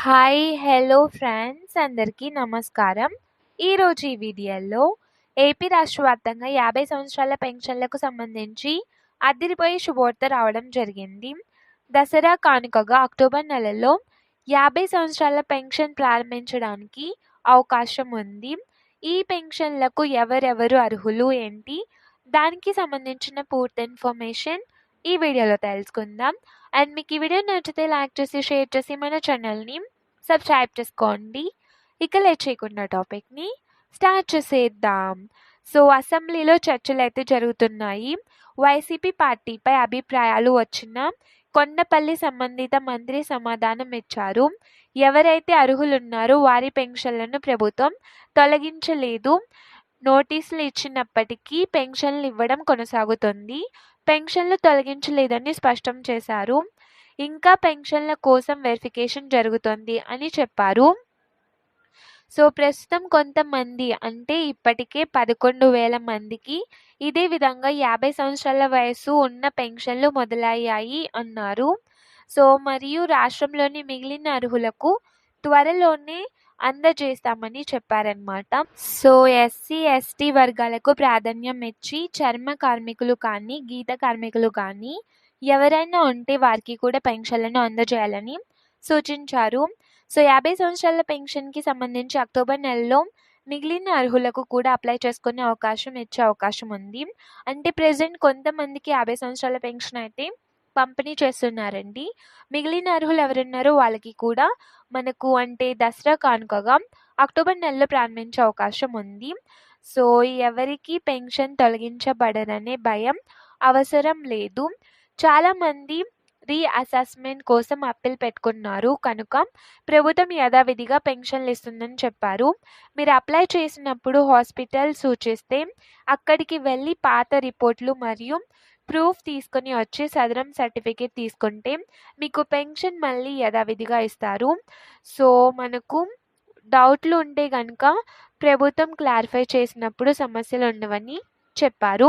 Hi hello friends అందరికీ నమస్కారం. ఈరోజు ఈ వీడియోలో ఏపీ రాష్ట్ర వ్యాప్తంగా యాభై సంవత్సరాల పెన్షన్లకు సంబంధించి అదిరిపోయే శుభవార్త రావడం జరిగింది. దసరా కానుకగా అక్టోబర్ నెలలో యాభై సంవత్సరాల పెన్షన్ ప్రారంభించడానికి అవకాశం ఉంది. ఈ పెన్షన్లకు ఎవరెవరు అర్హులు ఏంటి? దానికి సంబంధించిన పూర్తి ఇన్ఫర్మేషన్ ఈ వీడియోలో తెలుసుకుందాం. అండ్ మీకు ఈ వీడియో నచ్చితే లైక్ చేసి షేర్ చేసి మన ఛానల్ని సబ్స్క్రైబ్ చేసుకోండి. ఇక లేట్ చేయకుండా టాపిక్ని స్టార్ట్ చేసేద్దాం. సో అసెంబ్లీలో చర్చలు అయితే జరుగుతున్నాయి. వైసీపీ పార్టీపై అభిప్రాయాలు వచ్చిన కొండపల్లి సంబంధిత మంత్రి సమాధానం ఇచ్చారు. ఎవరైతే అర్హులున్నారో వారి పెన్షన్లను ప్రభుత్వం తొలగించలేదు. నోటీసులు ఇచ్చినప్పటికీ పెన్షన్లు ఇవ్వడం కొనసాగుతుంది. పెన్షన్లు తొలగించలేదని స్పష్టం చేశారు. ఇంకా పెన్షన్ల కోసం వెరిఫికేషన్ జరుగుతుంది అని చెప్పారు. సో ప్రస్తుతం కొంతమంది అంటే ఇప్పటికే పదకొండు వేల మందికి ఇదే విధంగా యాభై సంవత్సరాల వయసు ఉన్న పెన్షన్లు మొదలయ్యాయి అన్నారు. సో మరియు రాష్ట్రంలోని మిగిలిన అర్హులకు త్వరలోనే అందజేస్తామని చెప్పారనమాట సో ఎస్సీ ఎస్టీ వర్గాలకు ప్రాధాన్యం ఇచ్చి చర్మ కార్మికులు కానీ గీత కార్మికులు కానీ ఎవరైనా ఉంటే వారికి కూడా పెన్షన్లను అందజేయాలని సూచించారు. సో యాభై సంవత్సరాల పెన్షన్కి సంబంధించి అక్టోబర్ నెలలో మిగిలిన అర్హులకు కూడా అప్లై చేసుకునే అవకాశం ఇచ్చే అవకాశం ఉంది. అంటే ప్రజెంట్ కొంతమందికి యాభై సంవత్సరాల పెన్షన్ అయితే పంపిణీ చేస్తున్నారండి. మిగిలిన అర్హులు ఎవరున్నారో వాళ్ళకి కూడా మనకు అంటే దసరా కానుకగా అక్టోబర్ నెలలో ప్రారంభించే అవకాశం ఉంది. సో ఎవరికి పెన్షన్ తొలగించబడననే భయం అవసరం లేదు. చాలామంది రీ అసెస్మెంట్ కోసం అప్పీల్ పెట్టుకున్నారు. కనుక ప్రభుత్వం యథావిధిగా పెన్షన్లు ఇస్తుందని చెప్పారు. మీరు అప్లై చేసినప్పుడు హాస్పిటల్ సూచిస్తే అక్కడికి వెళ్ళి పాత రిపోర్ట్లు మరియు ప్రూఫ్ తీసుకొని వచ్చి సదరం సర్టిఫికేట్ తీసుకుంటే మీకు పెన్షన్ మళ్ళీ యథావిధిగా ఇస్తారు. సో మనకు డౌట్లు ఉంటే కనుక ప్రభుత్వం క్లారిఫై చేసినప్పుడు సమస్యలు ఉండవని చెప్పారు.